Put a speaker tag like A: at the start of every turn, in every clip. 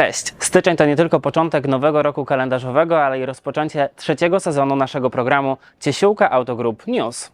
A: Cześć! Styczeń to nie tylko początek nowego roku kalendarzowego, ale i rozpoczęcie trzeciego sezonu naszego programu Ciesiłka Autogroup News.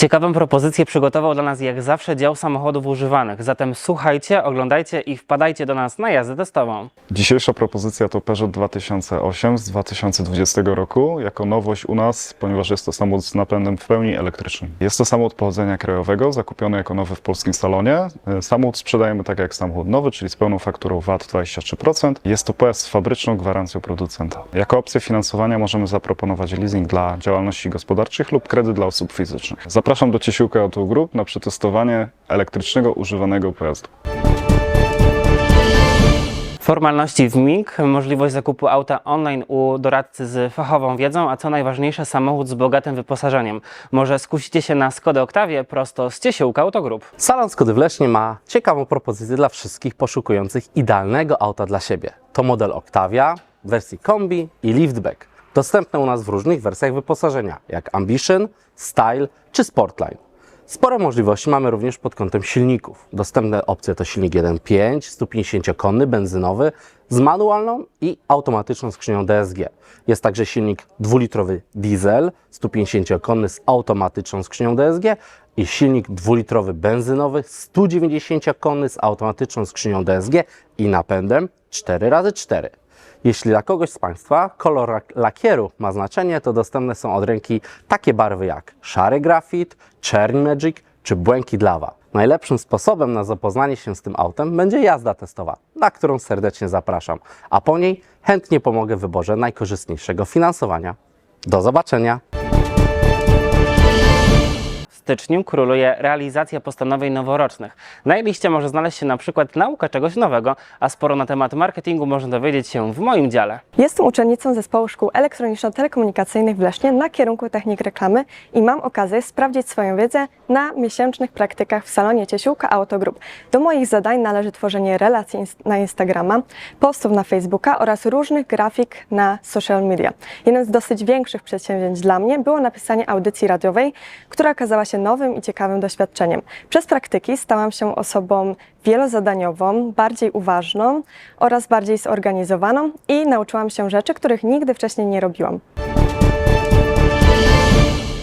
A: Ciekawą propozycję przygotował dla nas jak zawsze dział samochodów używanych. Zatem słuchajcie, oglądajcie i wpadajcie do nas na jazdę testową.
B: Dzisiejsza propozycja to Peugeot 2008 z 2020 roku, jako nowość u nas, ponieważ jest to samochód z napędem w pełni elektrycznym. Jest to samochód pochodzenia krajowego, zakupiony jako nowy w polskim salonie. E, Samochód sprzedajemy tak jak samochód nowy, czyli z pełną fakturą VAT 23%. Jest to pojazd z fabryczną gwarancją producenta. Jako opcję finansowania możemy zaproponować leasing dla działalności gospodarczych lub kredyt dla osób fizycznych. Zapraszam do Ciesiłka Auto Group na przetestowanie elektrycznego używanego pojazdu.
A: Formalności w MIG, możliwość zakupu auta online u doradcy z fachową wiedzą, a co najważniejsze samochód z bogatym wyposażeniem. Może skusicie się na Skodę Oktawię prosto z Ciesiłka Autogroup.
C: Salon Skody w Lesznie ma ciekawą propozycję dla wszystkich poszukujących idealnego auta dla siebie. To model Octavia w wersji kombi i liftback. Dostępne u nas w różnych wersjach wyposażenia, jak Ambition, Style czy Sportline. Sporo możliwości mamy również pod kątem silników. Dostępne opcje to silnik 1.5, 150-konny, benzynowy, z manualną i automatyczną skrzynią DSG. Jest także silnik 2-litrowy diesel, 150-konny z automatyczną skrzynią DSG i silnik 2-litrowy benzynowy, 190-konny z automatyczną skrzynią DSG i napędem 4x4. Jeśli dla kogoś z Państwa kolor lak- lakieru ma znaczenie, to dostępne są od ręki takie barwy jak szary grafit, czerń magic czy błękit lawa. Najlepszym sposobem na zapoznanie się z tym autem będzie jazda testowa, na którą serdecznie zapraszam, a po niej chętnie pomogę w wyborze najkorzystniejszego finansowania. Do zobaczenia!
A: Styczniu króluje realizacja postanowień noworocznych. Na jej liście może znaleźć się na przykład nauka czegoś nowego, a sporo na temat marketingu można dowiedzieć się w moim dziale.
D: Jestem uczennicą Zespołu Szkół Elektroniczno-Telekomunikacyjnych w Lesznie na kierunku technik reklamy i mam okazję sprawdzić swoją wiedzę na miesięcznych praktykach w salonie Ciesiłka Autogroup. Do moich zadań należy tworzenie relacji na Instagrama, postów na Facebooka oraz różnych grafik na social media. Jednym z dosyć większych przedsięwzięć dla mnie było napisanie audycji radiowej, która okazała się nowym i ciekawym doświadczeniem. Przez praktyki stałam się osobą wielozadaniową, bardziej uważną oraz bardziej zorganizowaną i nauczyłam się rzeczy, których nigdy wcześniej nie robiłam.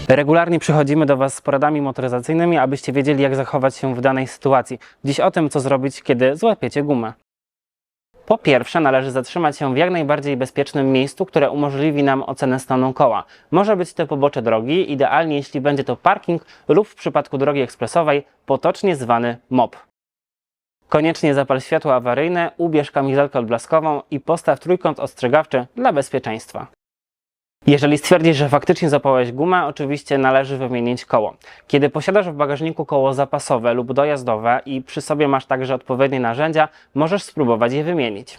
A: Regularnie przychodzimy do Was z poradami motoryzacyjnymi, abyście wiedzieli, jak zachować się w danej sytuacji. Dziś o tym, co zrobić, kiedy złapiecie gumę. Po pierwsze, należy zatrzymać się w jak najbardziej bezpiecznym miejscu, które umożliwi nam ocenę stanu koła. Może być to pobocze drogi, idealnie jeśli będzie to parking lub w przypadku drogi ekspresowej potocznie zwany MOP. Koniecznie zapal światło awaryjne, ubierz kamizelkę odblaskową i postaw trójkąt ostrzegawczy dla bezpieczeństwa. Jeżeli stwierdzisz, że faktycznie zapałeś gumę, oczywiście należy wymienić koło. Kiedy posiadasz w bagażniku koło zapasowe lub dojazdowe i przy sobie masz także odpowiednie narzędzia, możesz spróbować je wymienić.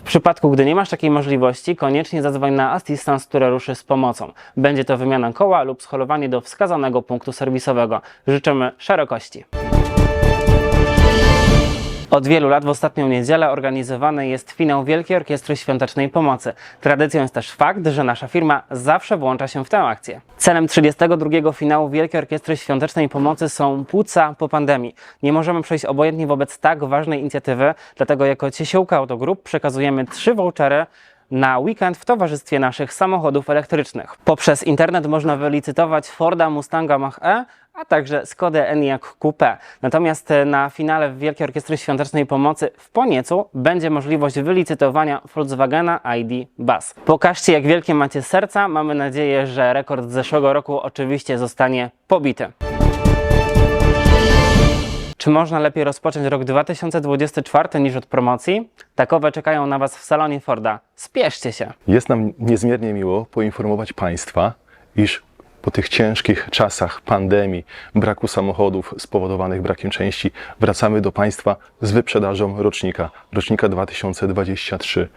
A: W przypadku, gdy nie masz takiej możliwości, koniecznie zadzwoń na Assistance, które ruszy z pomocą. Będzie to wymiana koła lub scholowanie do wskazanego punktu serwisowego. Życzymy szerokości. Od wielu lat w ostatnią niedzielę organizowany jest finał Wielkiej Orkiestry Świątecznej Pomocy. Tradycją jest też fakt, że nasza firma zawsze włącza się w tę akcję. Celem 32. finału Wielkiej Orkiestry Świątecznej Pomocy są płuca po pandemii. Nie możemy przejść obojętnie wobec tak ważnej inicjatywy, dlatego jako Ciesiłka Autogroup przekazujemy trzy vouchery na weekend w towarzystwie naszych samochodów elektrycznych. Poprzez internet można wylicytować Forda Mustanga Mach-E, a także Skodę Enyaq Coupe. Natomiast e, na finale Wielkiej Orkiestry Świątecznej Pomocy w Poniecu będzie możliwość wylicytowania Volkswagena ID Bus. Pokażcie jak wielkie macie serca. Mamy nadzieję, że rekord z zeszłego roku oczywiście zostanie pobity. Czy można lepiej rozpocząć rok 2024 niż od promocji? Takowe czekają na Was w salonie Forda. Spieszcie się!
E: Jest nam niezmiernie miło poinformować Państwa, iż po tych ciężkich czasach pandemii, braku samochodów spowodowanych brakiem części, wracamy do Państwa z wyprzedażą rocznika, rocznika 2023.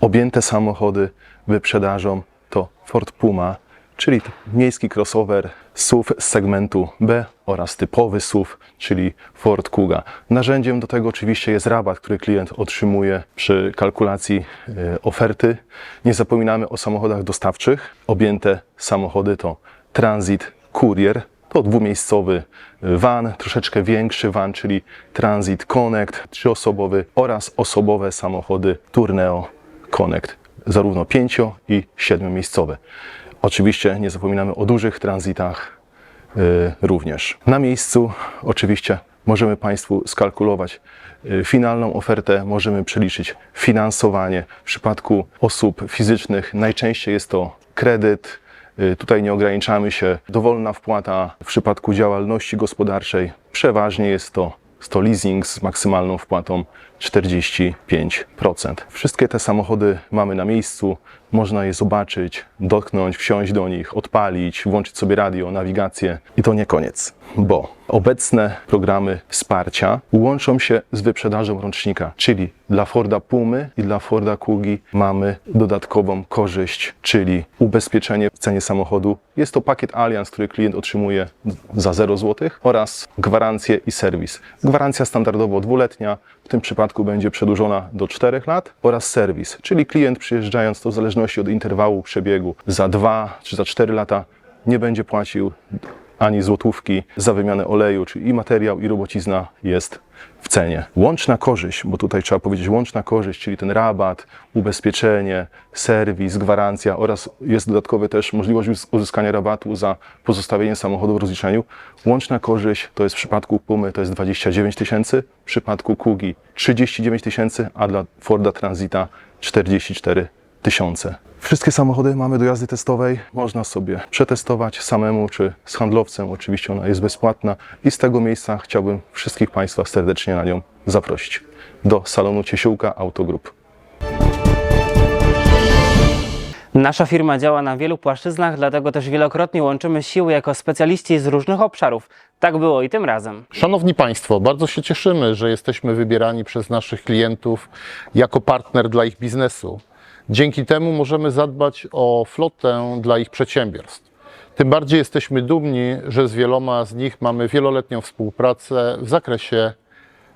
E: Objęte samochody wyprzedażą to Ford Puma, czyli miejski crossover SUV z segmentu B oraz typowy SUV, czyli Ford Kuga. Narzędziem do tego oczywiście jest rabat, który klient otrzymuje przy kalkulacji e, oferty. Nie zapominamy o samochodach dostawczych. Objęte samochody to Transit Courier, To dwumiejscowy van, troszeczkę większy van, czyli Transit Connect, trzyosobowy oraz osobowe samochody Tourneo Connect, zarówno pięcio i siedmiomiejscowe. Oczywiście nie zapominamy o dużych tranzytach y, również. Na miejscu oczywiście możemy Państwu skalkulować y, finalną ofertę, możemy przeliczyć finansowanie. W przypadku osób fizycznych najczęściej jest to kredyt. Y, Tutaj nie ograniczamy się. Dowolna wpłata w przypadku działalności gospodarczej. Przeważnie jest to, jest to leasing z maksymalną wpłatą 45%. Wszystkie te samochody mamy na miejscu. Można je zobaczyć, dotknąć, wsiąść do nich, odpalić, włączyć sobie radio, nawigację. I to nie koniec, bo obecne programy wsparcia łączą się z wyprzedażą rocznika, czyli dla Forda Pumy i dla Forda Kugi mamy dodatkową korzyść, czyli ubezpieczenie w cenie samochodu. Jest to pakiet Allianz, który klient otrzymuje za 0 zł oraz gwarancję i serwis. Gwarancja standardowo dwuletnia, w tym przypadku będzie przedłużona do 4 lat oraz serwis, czyli klient przyjeżdżając, to w zależności od interwału przebiegu, za 2 czy za 4 lata nie będzie płacił ani złotówki za wymianę oleju, czyli i materiał, i robocizna jest w cenie. Łączna korzyść, bo tutaj trzeba powiedzieć łączna korzyść, czyli ten rabat, ubezpieczenie, serwis, gwarancja oraz jest dodatkowy też możliwość uz- uzyskania rabatu za pozostawienie samochodu w rozliczeniu. Łączna korzyść to jest w przypadku Pumy to jest 29 tysięcy, w przypadku Kugi 39 tysięcy, a dla Forda Transita 44 tysiące. Wszystkie samochody mamy do jazdy testowej. Można sobie przetestować samemu czy z handlowcem. Oczywiście ona jest bezpłatna i z tego miejsca chciałbym wszystkich Państwa serdecznie na nią zaprosić do salonu Ciesiółka Autogroup.
A: Nasza firma działa na wielu płaszczyznach, dlatego też wielokrotnie łączymy siły jako specjaliści z różnych obszarów. Tak było i tym razem.
F: Szanowni Państwo, bardzo się cieszymy, że jesteśmy wybierani przez naszych klientów jako partner dla ich biznesu. Dzięki temu możemy zadbać o flotę dla ich przedsiębiorstw. Tym bardziej jesteśmy dumni, że z wieloma z nich mamy wieloletnią współpracę w zakresie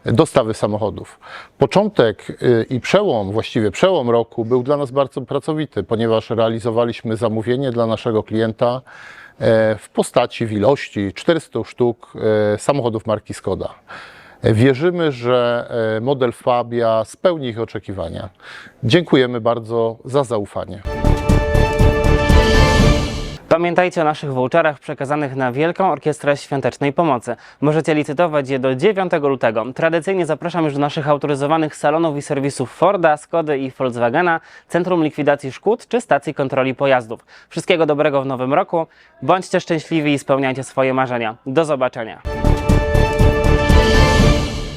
F: dostawy samochodów. Początek y, i przełom, właściwie przełom roku był dla nas bardzo pracowity, ponieważ realizowaliśmy zamówienie dla naszego klienta e, w postaci w ilości 400 sztuk e, samochodów marki Skoda. Wierzymy, że e, model Fabia spełni ich oczekiwania. Dziękujemy bardzo za zaufanie.
A: Pamiętajcie o naszych voucherach przekazanych na Wielką Orkiestrę Świątecznej Pomocy. Możecie licytować je do 9 lutego. Tradycyjnie zapraszam już do naszych autoryzowanych salonów i serwisów Forda, Skody i Volkswagena, Centrum Likwidacji Szkód czy Stacji Kontroli Pojazdów. Wszystkiego dobrego w nowym roku. Bądźcie szczęśliwi i spełniajcie swoje marzenia. Do zobaczenia.